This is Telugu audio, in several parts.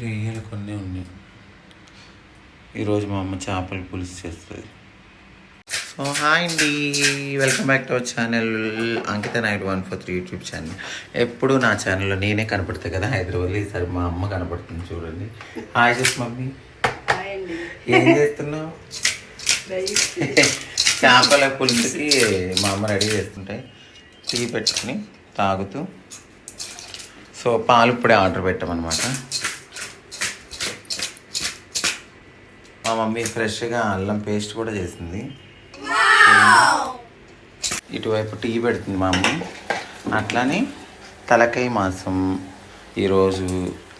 రొయ్యలు కొన్ని ఉన్నాయి. ఈరోజు మా అమ్మ చేపల పులుసు చేస్తుంది. సో హాయ్ అండి. Welcome back to our channel Ankita Naidu one four three YouTube channel. ఎప్పుడు నా ఛానల్లో నేనే కనపడతాయి కదా? హైదరాబాద్లో ఈసారి మా అమ్మ కనపడుతుంది చూడండి. హాయ్ చేసి మమ్మీ ఏం చేస్తున్నావు? చేపల పులుసుకి మా అమ్మ రెడీ చేస్తుంటాయి టీ పెట్టుకుని తాగుతూ. సో పాలు ఇప్పుడే ఆర్డర్ పెట్టామన్నమాట. మా మమ్మీ ఫ్రెష్గా అల్లం పేస్ట్ కూడా చేసింది. ఇటువైపు టీ పెడుతుంది మా అమ్మ. అట్లానే తలకాయ మాంసం ఈరోజు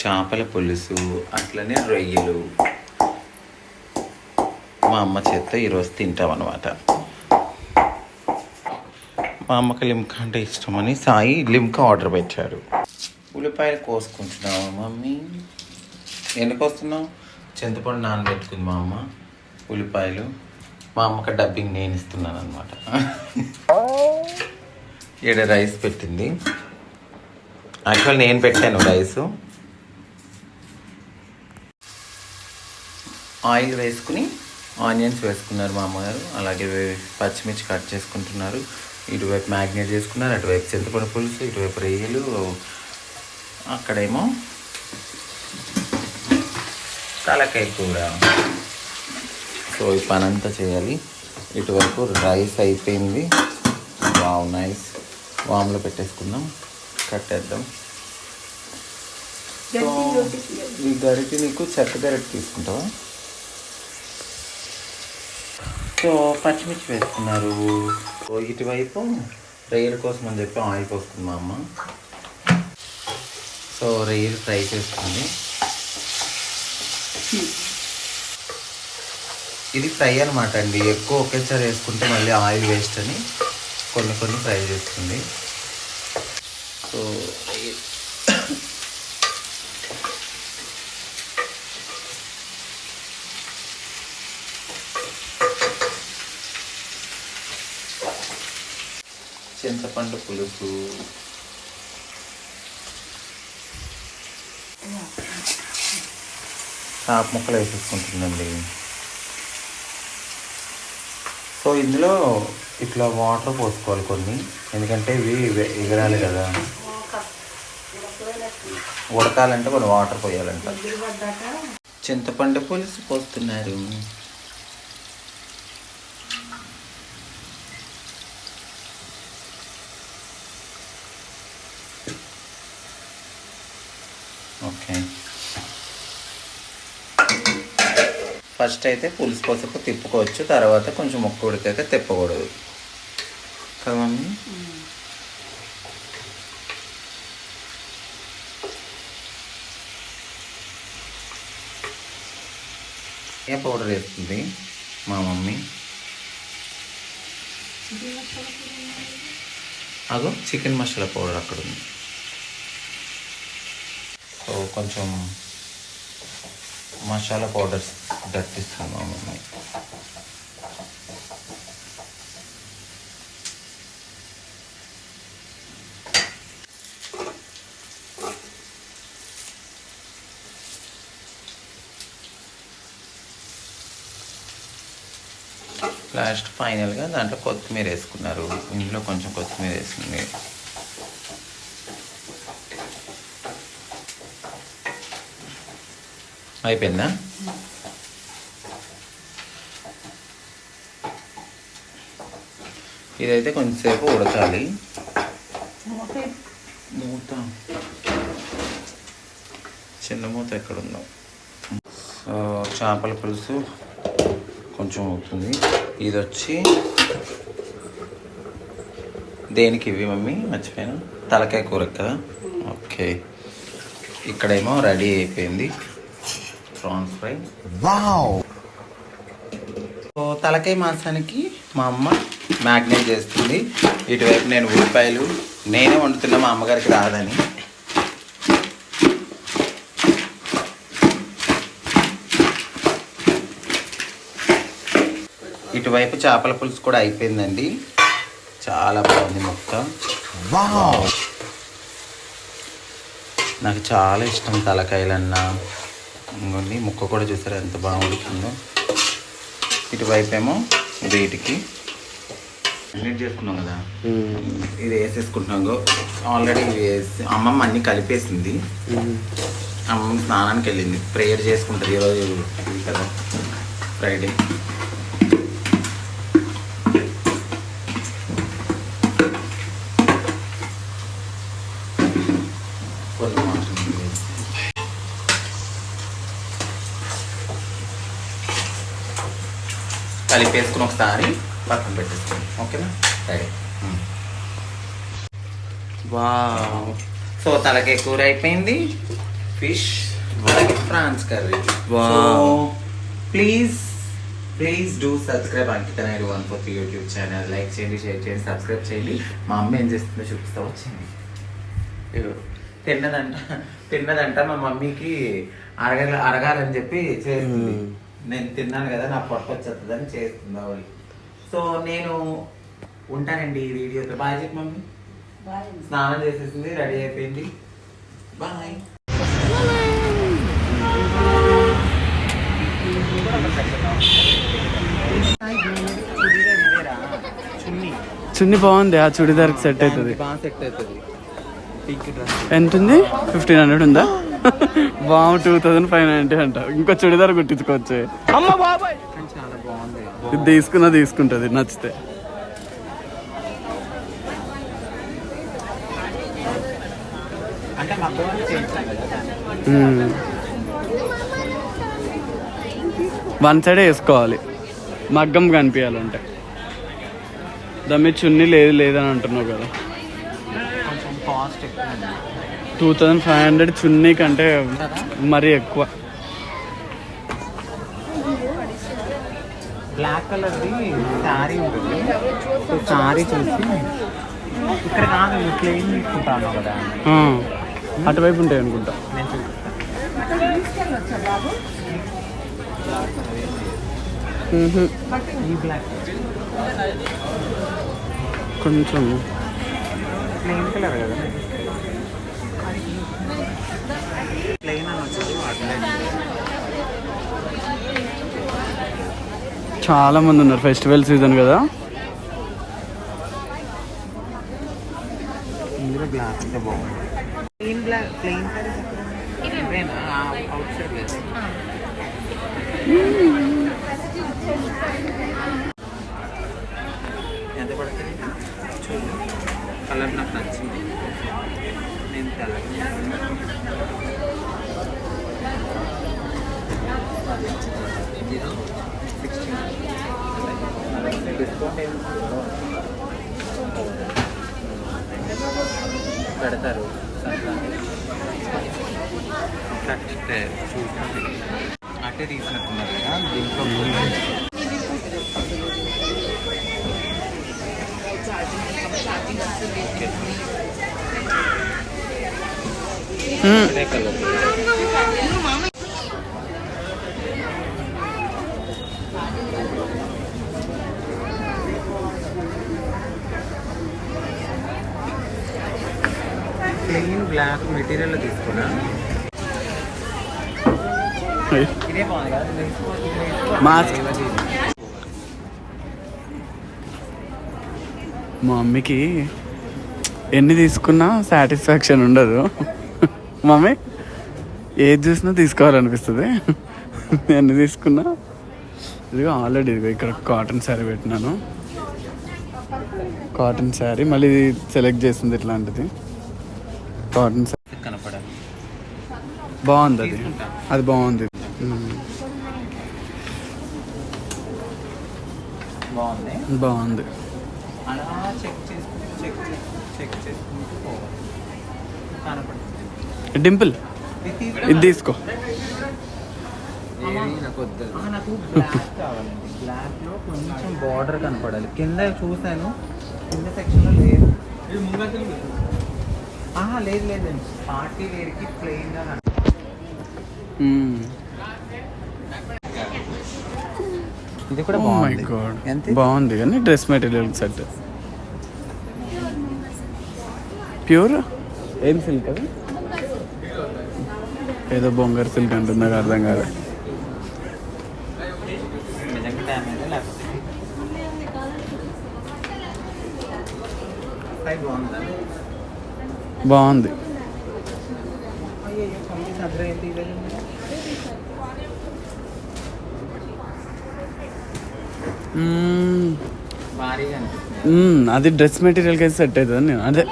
చేపల పులుసు అట్లనే రొయ్యలు. మా అమ్మ చేత ఈరోజు తింటాం అనమాట మా అమ్మకి లిమ్కా అంటే ఇష్టమని సాయి లిమ్కా ఆర్డర్ పెట్టాడు. ఉల్లిపాయలు కోసుకుంటున్నావా మమ్మీ? ఎందుకు వస్తున్నావు చింతపండు నానబెట్టుకుంది మా అమ్మ ఉల్లిపాయలు. మా అమ్మకి డబ్బింగ్ నేను ఇస్తున్నాను అనమాట ఈడ రైస్ పెట్టింది. యాక్చువల్ నేను పెట్టాను రైస్. ఆయిల్ వేసుకుని ఆనియన్స్ వేసుకున్నారు మా అమ్మగారు. అలాగే పచ్చిమిర్చి కట్ చేసుకుంటున్నారు. ఇటువైపు మ్యాగ్నేట్ చేసుకున్నారు అటువైపు చింతపండు పులుసు ఇటువైపు రొయ్యలు. అక్కడేమో తలకాయ కూర సో ఈ పని అంతా చేయాలి. ఇటువైపు రైస్ అయిపోయింది. Wow nice. వామ్లో పెట్టేసుకుందాం. కట్టేద్దాం. సో ఈ గరిటి నీకు చెక్క గరిటి తీసుకుంటావా? సో పచ్చిమిర్చి వేసుకున్నారు సో ఇటువైపు రొయ్యల కోసం అని చెప్పి ఆయిల్ పోసుకుంది మా అమ్మ. సో రొయ్యలు ఫ్రై చేస్తుంది ఇది ఫ్రై అనమాట అండి. ఎక్కువ ఒకేసారి వేసుకుంటే మళ్ళీ ఆయిల్ వేస్ట్ అని కొన్ని కొన్ని ఫ్రై చేస్తుంది. సో చింతపండు పులుసు చాప ముక్కలు వేసేసుకుంటుందండి. సో ఇందులో ఇట్లా వాటర్ పోసుకోవాలి కొన్ని. ఎందుకంటే ఇవి ఎగరాలి కదా. ఉడకాలంటే కొన్ని వాటర్ పోయాలంట. చింతపండు పులుసు పోస్తున్నారు ఓకే ఫస్ట్ అయితే పులుసు పోసకు తిప్పుకోవచ్చు తర్వాత కొంచెం ముక్క ఉడికాక తిప్పకూడదు. కదా మమ్మీ ఏ పౌడర్ వేస్తుంది మా మమ్మీ. అగో చికెన్ మసాలా పౌడర్ అక్కడ ఉంది సో కొంచెం మసాలా పౌడర్స్ దట్టిస్తాను మా లాస్ట్ ఫైనల్గా దాంట్లో కొత్తిమీర వేసుకున్నారు. ఇంట్లో కొంచెం కొత్తిమీర వేసింది అయిపోయిందా? ఇదైతే కొంచెంసేపు ఉడకాలి. మూత చిన్న మూత ఎక్కడుందో. సో చేపల పులుసు కొంచెం అవుతుంది. ఇది వచ్చి దేనికి ఇవి మమ్మీ? మర్చిపోయాను. తలకాయ కూర కదా ఓకే. ఇక్కడేమో రెడీ అయిపోయింది. Prawns fry. సో తలకాయ మాంసానికి మా అమ్మ మ్యాగ్నేట్ చేస్తుంది. ఇటువైపు నేను ఉల్లిపాయలు. నేనే వండుతున్నా మా అమ్మగారికి రాదని. ఇటువైపు చేపల పులుసు కూడా అయిపోయిందండి. చాలా బాగుంది మొక్క నాకు చాలా ఇష్టం తలకాయలన్నా. ఇంకోండి ముక్క కూడా చూసారు ఎంత బాగా ఉడికిందో ఇటువైపు ఏమో వీటికి. అన్నిటి చేసుకున్నాం కదా. ఇది వేసేసుకుంటున్నాం. ఆల్రెడీ అమ్మమ్మ అన్ని కలిపేసింది. అమ్మమ్మ స్నానానికి వెళ్ళింది. ప్రేయర్ చేసుకుంటుంది ఈరోజు కదా ఫ్రైడే. కలిపేసుకుని ఒకసారి పక్కన పెట్టేసుకుని ఓకేనా? Ready wow. సో తలకే కూర అయిపోయింది. ఫిష్ అలాగే prawns curry. Wow. Please please do subscribe Ankita Naidu one fourth YouTube channel. Like చేయండి షేర్ చేయండి సబ్స్క్రైబ్ చేయండి. మా అమ్మ ఏం చేస్తుందో చూపిస్తా వచ్చింది తిన్నదంట తిన్నదంట మా మమ్మీకి అరగ అరగాలని చెప్పి చేస్తుంది. నేను తిన్నాను కదా నా పొట్ట వచ్చేస్తుందని చేస్తుంది ఆవిడ సో నేను ఉంటానండి ఈ వీడియోతో బాయ్ చెప్పి మమ్మీ. స్నానం చేసేసింది రెడీ అయిపోయింది. బాయ్. చున్ని బాగుంది ఆ చుడిదార్కి సెట్ అవుతుంది. సెట్ అవుతుంది. పింక్ డ్రెస్ ఎంత ఉంది ఫిఫ్టీన్ హండ్రెడ్ ఉందా? బాగు టూ థౌసండ్ ఫైవ్ నైన్టీ అంట. ఇంకో చుడిదార్ కుట్టించుకోవచ్చు చాలా బాగుంది ఇది తీసుకున్నా తీసుకుంటుంది నచ్చితే. వన్ సైడే వేసుకోవాలి. మగ్గం కనిపించాలంటే. దాని మీద చున్నీ లేదు లేదని అంటున్నావు కదా. టూ థౌజండ్ ఫైవ్ హండ్రెడ్ చున్నీ కంటే మరీ ఎక్కువ. కలర్ది శారీ ఉంటుంది. సో శారీ చూసి ఇక్కడ కాదు ప్లెయిన్ తీసుకుంటాను కదా. అటువైపు ఉంటాయి అనుకుంటా. నేను చూపిస్తాను ఈ బ్లాక్ కొంచెం. ప్లెయిన్ కలర్ కదా. ప్లెయిన్ అని వచ్చేసి వాడలేదు చాలా మంది ఉన్నారు ఫెస్టివల్ సీజన్ కదా ఇందులో బ్లాక్ అంటే బాగుంది ప్లెయిన్ బ్లాక్ ప్లెయిన్ ఇవేనా అవుట్ సైడ్ లేదు ఎంత పడుతుంది? చూడు. కలర్ నాకు నచ్చింది. నేను తెల్లగా డిస్కౌంట్ ఏమి పెడతారు. అట్లా చూస్తాను అట్టే తీసుకున్నట్టున్నారు కదా దీంట్లో ఇదే ప్లెయిన్ బ్లాక్ మెటీరియల్ తీసుకున్నా. మాస్క్. మా మమ్మీకి ఎన్ని తీసుకున్నా సాటిస్ఫాక్షన్ ఉండదు. మమ్మీ ఏది చూసినా తీసుకోవాలనిపిస్తుంది. ఎన్ని తీసుకున్నా ఇదిగో ఆల్రెడీ ఇదిగో ఇక్కడ కాటన్ శారీ పెట్టినాను. కాటన్ శారీ మళ్ళీ సెలెక్ట్ చేసింది ఇట్లాంటిది. కనపడాలి. బాగుంది అది. అది బాగుంది. బాగుంది? డింపుల్ ఇది తీసుకో. నాకు బ్లాక్ కావాలండి. బ్లాక్లో కొంచెం బార్డర్ కనపడాలి. కింద చూసాను కింద సెక్షన్లో లేదు. లేదు లేదండి పార్టీ వేర్కి ప్లెయిన్గా కనపడాలి. ఉమ్. ఇది కూడా Oh బాగుంది. ఎంత? బాగుంది కానీ డ్రెస్ మెటీరియల్ సెట్ ప్యూర్ ఏం సిల్క్ అది? ఏదో బొంగర్ సిల్క్ అంటుంది నాకు అర్థం కాదు బాగుందా? బాగుంది. అది డ్రెస్ మెటీరియల్ అయితే సెట్ అవుతుంది నేను. అదే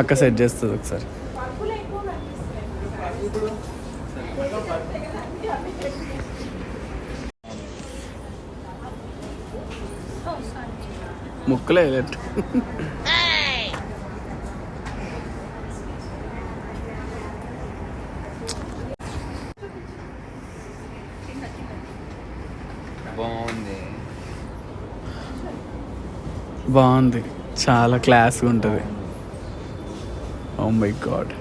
అక్క సెట్ చేస్తుంది ఒకసారి. Oh, ముక్కలే. బాగుంది. బాగుంది. చాలా క్లాస్గా ఉంటుంది. ఓ మై గాడ్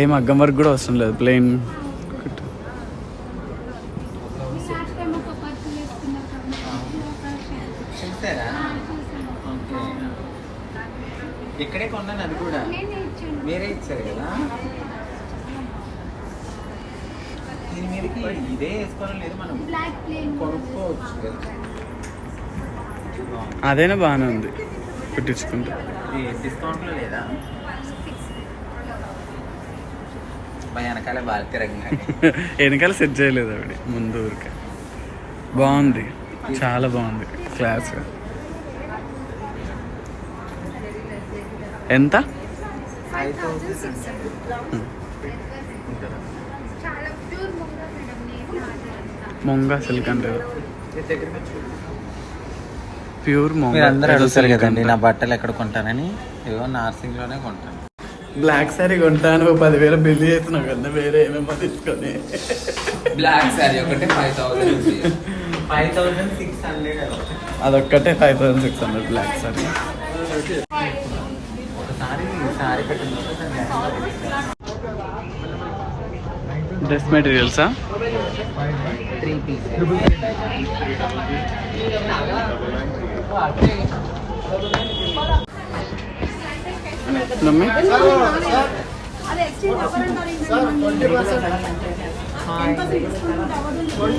ఏం అగ్గం వరకు కూడా అవసరం లేదు. ప్లెయిన్ లాస్ట్ టైం ఒక పర్సు వేసుకున్నారు కదా చూసారా ఓకే ఇక్కడే కొన్నాను అది కూడా నేనే ఇచ్చాను మీరే ఇచ్చారు కదా దీని మీదకి మనం. కొనుక్కోవచ్చు. కదా అదైనా బాగానే ఉంది. కుట్టించుకుంటా ఇది డిస్కౌంట్లో లేదా? మా వెనకాల బాగా తిరగంగా వెనకాల సెట్ చేయలేదు ఆవిడ ముందు ఊరికే. బాగుంది. చాలా బాగుంది. క్లాస్ ఎంత ఫైవ్ థౌసండ్ సిక్స్ హండ్రెడ్ చాలా ప్యూర్ ముంగా మేడం నేను అదంతా మొంగా సిల్క్ అంటే ప్యూర్ మొంగా. అందరూ అడుగుతారు కదండి నా బట్టలు ఎక్కడ కొంటానని? ఏదో నార్సింగ్లోనే కొంటాను. బ్లాక్ సారీ కొంటాను పదివేల బిల్ చేస్తున్నావు కదా వేరే ఏమేమో తీసుకొని. బ్లాక్ సారీ ఒకటి five thousand five thousand six hundred అదొక్కటే five thousand six hundred black sari. ఒకసారి సారీ పెట్టిన డ్రెస్ మెటీరియల్సా? త్రీ పీస్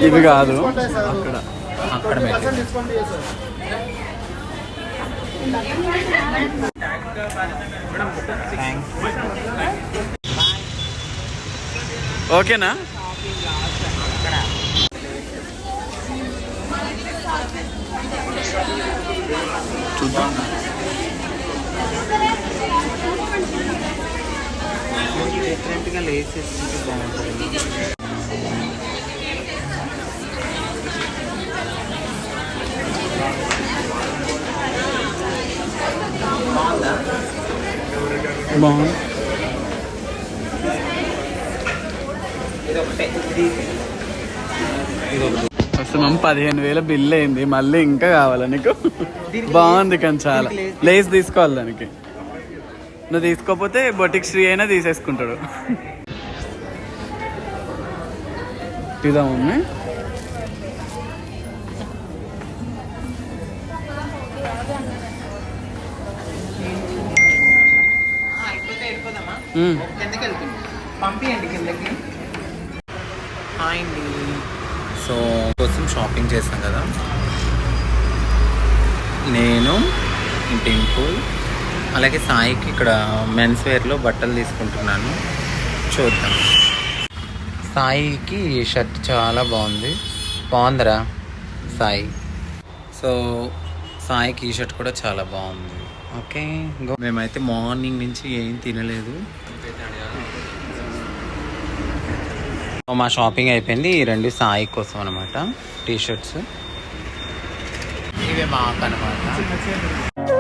ఇది కాదు. అక్కడ. అక్కడ ఓకేనా? చూద్దాం. డిఫరెంట్గా లేస్ వేసుకుంటే బాగుంటుంది. బాగుందా. ఇది ఒకటే మమ్మ పదిహేను వేల బిల్ అయింది. మళ్ళీ ఇంకా కావాలా నీకు? బాగుంది కానీ చాలా. లేస్ తీసుకోవాలి దానికి. నువ్వు తీసుకోకపోతే బొటిక్ శ్రీ అయినా తీసేసుకుంటాడు. ఇదా మమ్మీ. పంపియండి కిందకి. హాయ్ అండి. సో కోసం షాపింగ్ చేసాం కదా. నేను డింపుల్ అలాగే సాయికి ఇక్కడ మెన్స్ వేర్లో బట్టలు తీసుకుంటున్నాను. చూద్దాం. సాయికి ఈ షర్ట్ చాలా బాగుంది. బాగుందిరా సాయి. సో సాయికి ఈ షర్ట్ కూడా చాలా బాగుంది. ఓకే మేమైతే మార్నింగ్ నుంచి ఏం తినలేదు. మా షాపింగ్ అయిపోయింది. ఈ రెండు సాయి కోసం అనమాట టీ షర్ట్స్ ఇవే మాకు అనమాట